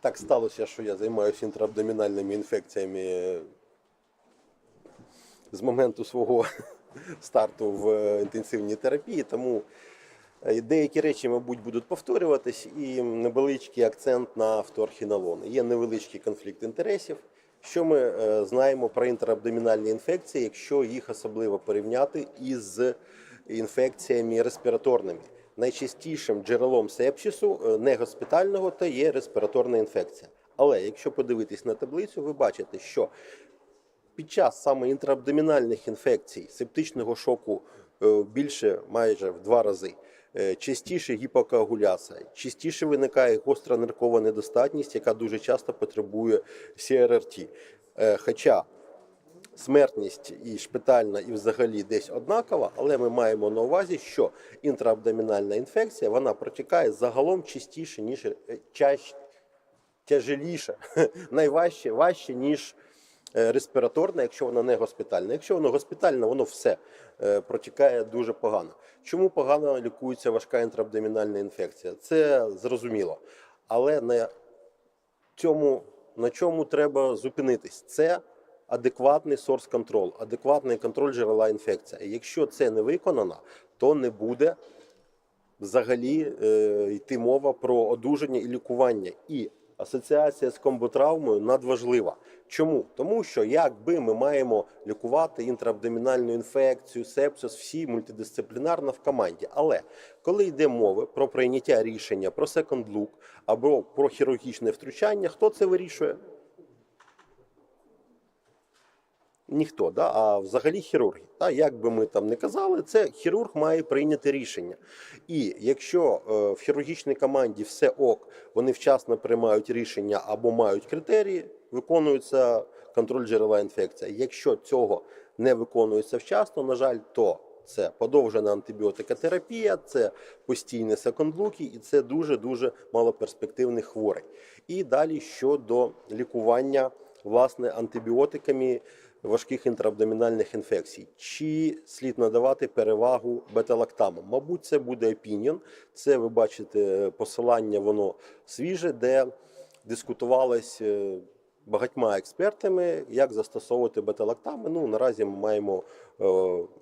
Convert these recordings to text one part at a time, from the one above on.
Так сталося, що я займаюся інтраабдомінальними інфекціями з моменту свого старту в інтенсивній терапії, тому е, деякі речі, мабуть, будуть повторюватись, і невеличкий акцент на фторхінолони. Є невеличкий конфлікт інтересів. Що ми е, знаємо про інтраабдомінальні інфекції, якщо їх особливо порівняти із інфекціями респіраторними? Найчастішим джерелом сепсису е, не та є респіраторна інфекція. Але якщо подивитись на таблицю, ви бачите, що під час саме інтраабдомінальних інфекцій септичного шоку е, більше майже в два рази. е, Частіше гіпокоагуляція, частіше виникає гостра ниркова недостатність, яка дуже часто потребує CRRT. Хоча смертність і шпитальна, і взагалі десь однакова, але ми маємо на увазі, що інтраабдомінальна інфекція вона протікає загалом частіше, ніж е, чаще, тяжеліше, найважче, важче, ніж е, респіраторна, якщо вона не госпітальна. Якщо воно госпітальна, воно все е, протікає дуже погано. Чому погано лікується важка інтраабдомінальна інфекція? Це зрозуміло. Але на цьому, на чому треба зупинитись? Це адекватний source control, адекватний контроль джерела інфекції. І Якщо це не виконано, то не буде взагалі е, йти мова про одужання і лікування. І асоціація з комботравмою надважлива. Чому? Тому що якби ми маємо лікувати інтраабдомінальну інфекцію, сепсис, всі мультидисциплінарно в команді. Але коли йде мова про прийняття рішення про look або про хірургічне втручання, хто це вирішує? Ніхто, да? а взагалі хірурги. Та, як би ми там не казали, це хірург має прийняти рішення. І якщо е, в хірургічній команді все ок, вони вчасно приймають рішення або мають критерії, виконується контроль джерела інфекції. Якщо цього не виконується вчасно, на жаль, то це подовжена антибіотикотерапія, це постійні секондлуки, і це дуже дуже малоперспективний хворий. І далі щодо лікування власне антибіотиками важких інтраабдомінальних інфекцій. Чи слід надавати перевагу бета-лактамам? Мабуть, це буде опініон. Це ви бачите посилання, воно свіже, де дискутувалось е, багатьма експертами, як застосовувати бета-лактами. Ну наразі ми маємо е,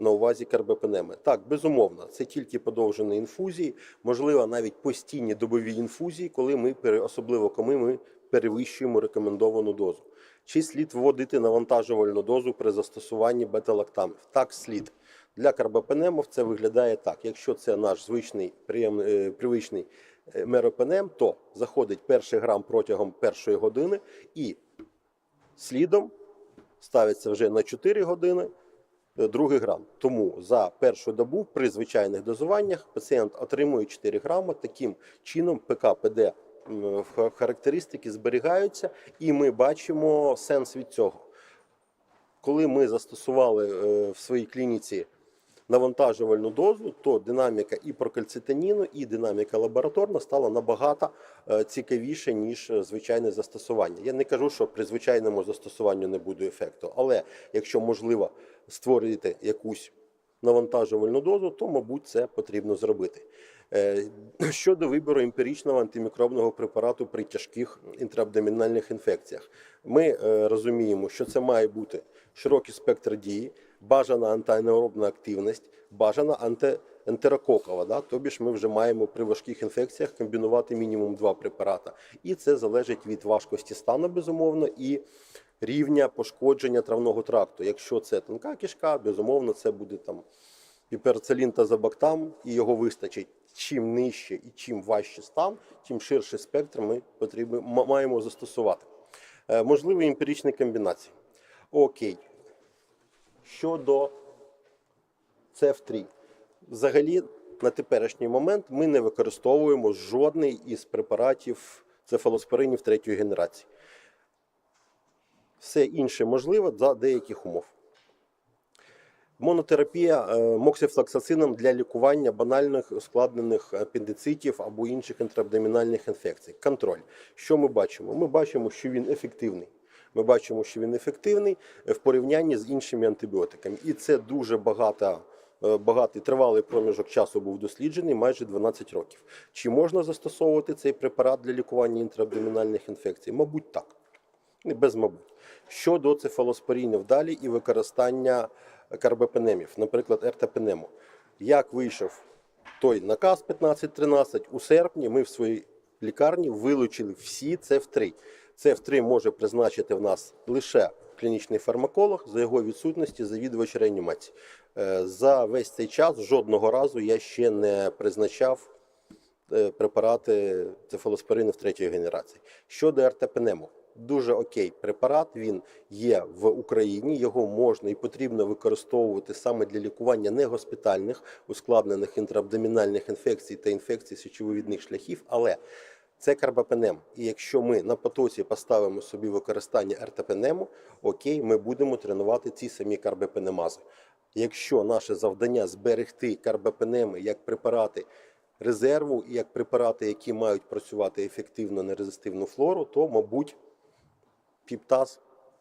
на увазі карбепенеми. Так, безумовно, це тільки подовжені інфузії, можливо, навіть постійні добові інфузії, коли ми особливо коли ми перевищуємо рекомендовану дозу. Чи слід вводити навантажувальну дозу при застосуванні бета-лактамів? Так, слід. Для карбопенемов це виглядає так. Якщо це наш звичний приєм, е, привичний е, меропенем, то заходить перший грам протягом першої години і слідом ставиться вже на 4 години е, другий грам. Тому за першу добу при звичайних дозуваннях пацієнт отримує 4 грами. Таким чином ПК-ПД характеристики зберігаються, і ми бачимо сенс від цього. Коли ми застосували е, в своїй клініці навантажувальну дозу, то динаміка і прокальцитоніну, і динаміка лабораторна стала набагато е, цікавіше, ніж е, звичайне застосування. Я не кажу, що при звичайному застосуванню не буде ефекту, але якщо можливо створити якусь навантажувальну дозу, то, мабуть, це потрібно зробити. Е, Щодо вибору емпіричного антимікробного препарату при тяжких інтраабдомінальних інфекціях, ми е, розуміємо, що це має бути широкий спектр дії, бажана антианаеробна активність, бажана анти, ентерококова. Да? Тобі ж ми вже маємо при важких інфекціях комбінувати мінімум два препарати. І це залежить від важкості стану, безумовно, і рівня пошкодження травного тракту. Якщо це тонка кишка, безумовно, це буде там піперцелін та забактам, і його вистачить. Чим нижче і чим важче стан, тим ширший спектр ми потрібно, маємо застосувати. Е, Можливі емпіричні комбінації. Окей. Щодо CF3. Взагалі, на теперішній момент ми не використовуємо жодний із препаратів цефалоспоринів третьої генерації. Все інше можливо за деяких умов. Монотерапія е, моксифлоксацином для лікування банальних ускладнених апендицитів або інших інтраабдомінальних інфекцій. Контроль. Що ми бачимо? Ми бачимо, що він ефективний. Ми бачимо, що він ефективний в порівнянні з іншими антибіотиками. І це дуже багато е, багатий тривалий проміжок часу був досліджений, майже 12 років. Чи можна застосовувати цей препарат для лікування інтраабдомінальних інфекцій? Мабуть, так. Без мабуть. Щодо цефалоспорінів далі і використання карбепенемів, наприклад, ертепенему. Як вийшов той наказ 1513 у серпні, ми в своїй лікарні вилучили всі ЦЕФ-3. ЦЕФ-3 може призначити в нас лише клінічний фармаколог, за його відсутності завідувач реанімації. Е, За весь цей час жодного разу я ще не призначав е, препарати цефалоспоринів третьої генерації. Щодо ертепенему, дуже окей препарат. Він є в Україні. Його можна і потрібно використовувати саме для лікування негоспітальних ускладнених інтраабдомінальних інфекцій та інфекцій сечовивідних шляхів. Але це карбапенем. І якщо ми на потоці поставимо собі використання ертепенему, окей, ми будемо тренувати ці самі карбапенемази. Якщо наше завдання зберегти карбапенеми як препарати резерву і як препарати, які мають працювати ефективно на резистивну флору, то, мабуть, піптаз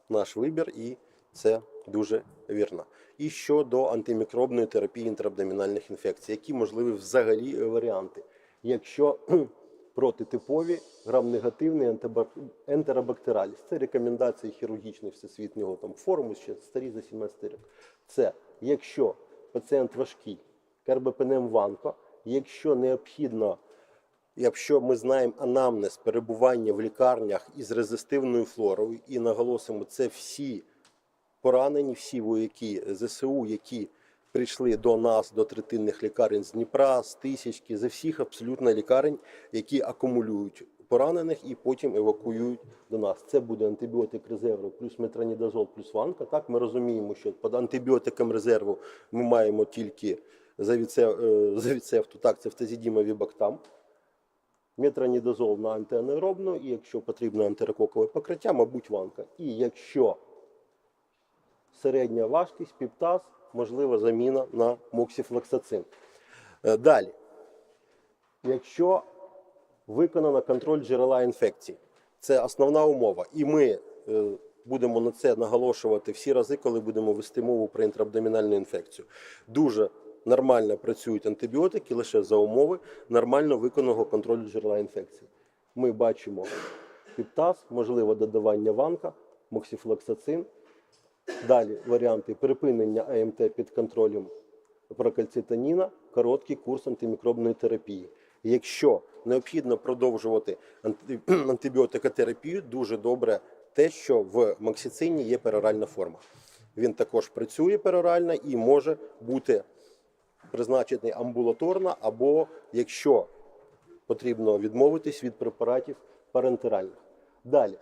наш вибір, і це дуже вірно. І щодо антимікробної терапії інтраабдомінальних інфекцій, які можливі взагалі варіанти, якщо протитипові грам-негативний ентеробактераліс. Це рекомендації хірургічних всесвітнього там форуму ще старі за 17 рік. Це якщо пацієнт важкий, карбепенем ванко, якщо необхідно Якщо ми знаємо анамнез перебування в лікарнях із резистивною флорою, і наголосимо, це всі поранені, всі вояки ЗСУ, які прийшли до нас, до третинних лікарень з Дніпра, з Тисячки, з всіх абсолютно лікарень, які акумулюють поранених і потім евакуюють до нас. Це буде антибіотик резерву плюс метронідазол плюс ванка. Так ми розуміємо, що під антибіотиком резерву ми маємо тільки е, завіцевту, так, це втазідіма вібактам метронідозол на антианеробну, і якщо потрібно антирококове покриття, мабуть, ванка. І якщо середня важкість, піптаз, можлива заміна на моксіфлоксацин. Е, Далі, якщо виконано контроль джерела інфекції, це основна умова. І ми е, будемо на це наголошувати всі рази, коли будемо вести мову про інтраабдомінальну інфекцію. Дуже нормально працюють антибіотики лише за умови нормально виконаного контролю джерела інфекції. Ми бачимо піптаз, можливо додавання ванка, моксіфлоксацин. Далі варіанти припинення АМТ під контролем прокальцитоніна, короткий курс антимікробної терапії. Якщо необхідно продовжувати анти- антибіотикотерапію, дуже добре те, що в максицині є пероральна форма. Він також працює перорально і може бути призначений амбулаторно, або якщо потрібно відмовитись від препаратів парентеральних. Далі.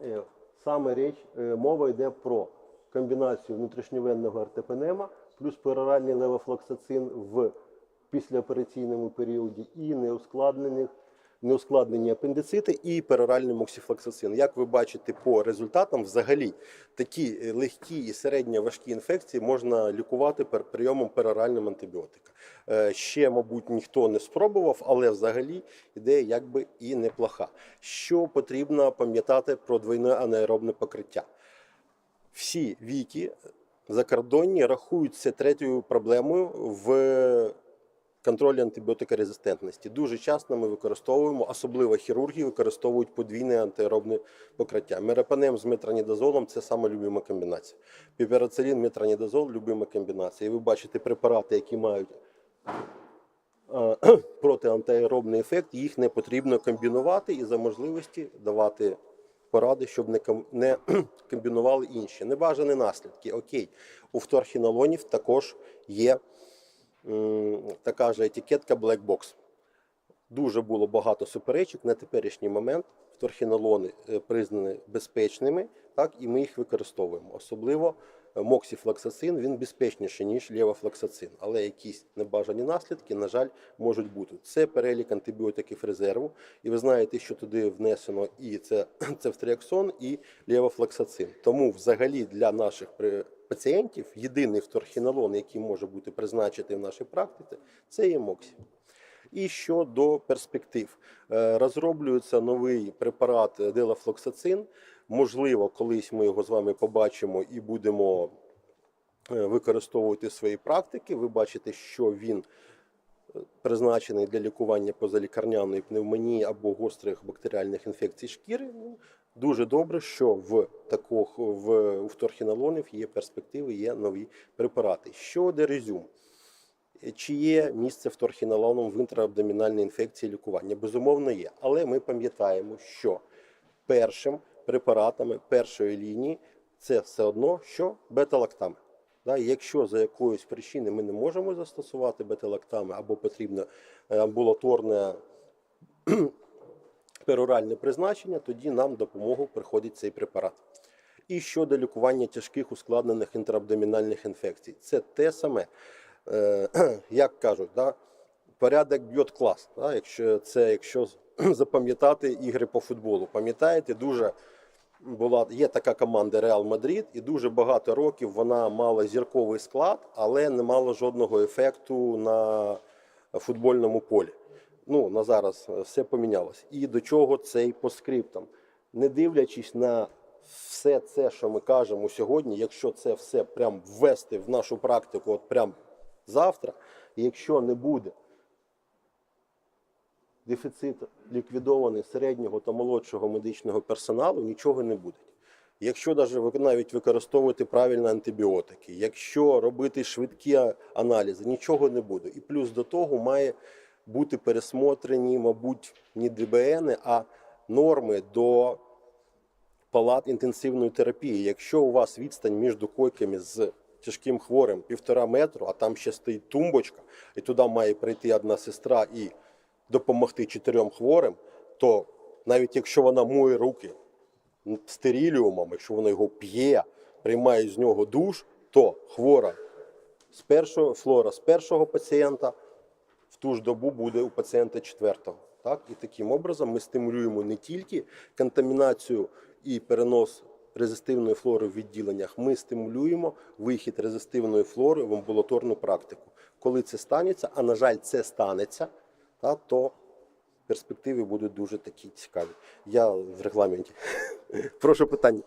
Е, Саме річ, е, мова йде про комбінацію внутрішньовенного артепенема плюс пероральний левофлоксацин в післяопераційному періоді і неускладнених неускладнені апендицити і пероральний моксіфлоксацин. Як ви бачите по результатам, взагалі такі е, легкі і середньо важкі інфекції можна лікувати прийомом пероральним антибіотика. Е, Ще, мабуть, ніхто не спробував, але взагалі ідея якби і неплоха. Що потрібно пам'ятати про двойне анаеробне покриття? Всі віки закордонні рахуються третьою проблемою в контролі антибіотикорезистентності. Дуже часто ми використовуємо, особливо хірурги використовують подвійне антиаеробне покриття. Мерапанем з метронідазолом це саме любима комбінація. Піперацилін, метронідазол любима комбінація. І ви бачите препарати, які мають протиантиаеробний ефект, їх не потрібно комбінувати і за можливості давати поради, щоб не, ком- не комбінували інші. Небажані наслідки. Окей, у фторхінолонів також є така ж етикетка Black Box. Дуже було багато суперечок на теперішній момент. Фторхінолони е, признані безпечними, так і ми їх використовуємо. Особливо моксіфлоксацин він безпечніший, ніж левофлоксацин. Але якісь небажані наслідки, на жаль, можуть бути. Це перелік антибіотиків резерву. І ви знаєте, що туди внесено і це цефтріаксон, і левофлоксацин. Тому взагалі для наших пацієнтів єдиний фторхінолон, який може бути призначений в нашій практиці, це є моксі. І щодо перспектив, Е, розроблюється новий препарат делафлоксацин. Можливо, колись ми його з вами побачимо і будемо е, використовуєте в своїй практики, ви бачите, що він е, призначений для лікування позалікарняної пневмонії або гострих бактеріальних інфекцій шкіри. Ну, дуже добре, що в таких в у фторхінолонів є перспективи, є нові препарати. Щодо резюм. Чи є місце вторхінолоном в інтраабдомінальній інфекції лікування? Безумовно, є. Але ми пам'ятаємо, що першим препаратами першої лінії це все одно, що бета-лактами. Якщо за якоїсь причини ми не можемо застосувати бета-лактами або потрібно е, амбулаторне пероральне призначення, тоді нам допомогу приходить цей препарат. І щодо лікування тяжких ускладнених інтраабдомінальних інфекцій, це те саме, як кажуть, да, порядок б'є клас. Да, якщо це якщо запам'ятати ігри по футболу. Пам'ятаєте, дуже була є така команда Реал Мадрид, і дуже багато років вона мала зірковий склад, але не мала жодного ефекту на футбольному полі. Ну на зараз все помінялось. І до чого цей по скриптам? Не дивлячись на все це, що ми кажемо сьогодні, якщо це все прям ввести в нашу практику, от прям завтра, якщо не буде дефіцит ліквідований середнього та молодшого медичного персоналу, нічого не буде. Якщо навіть використовувати правильно антибіотики, якщо робити швидкі аналізи, нічого не буде. І плюс до того має бути пересмотрені, мабуть, не ДБН, а норми до палат інтенсивної терапії. Якщо у вас відстань між койками з тяжким хворим півтора метру, а там ще стоїть тумбочка, і туди має прийти одна сестра і допомогти чотирьом хворим, то навіть якщо вона моє руки стеріліумом, якщо вона його п'є, приймає з нього душ, то хвора з першого флора з першого пацієнта в ту ж добу буде у пацієнта четвертого. Так? І таким образом ми стимулюємо не тільки контамінацію і перенос резистивної флори в відділеннях, ми стимулюємо вихід резистивної флори в амбулаторну практику. Коли це станеться, а на жаль, це станеться, та, то перспективи будуть дуже такі цікаві. Я в регламенті. Прошу питання.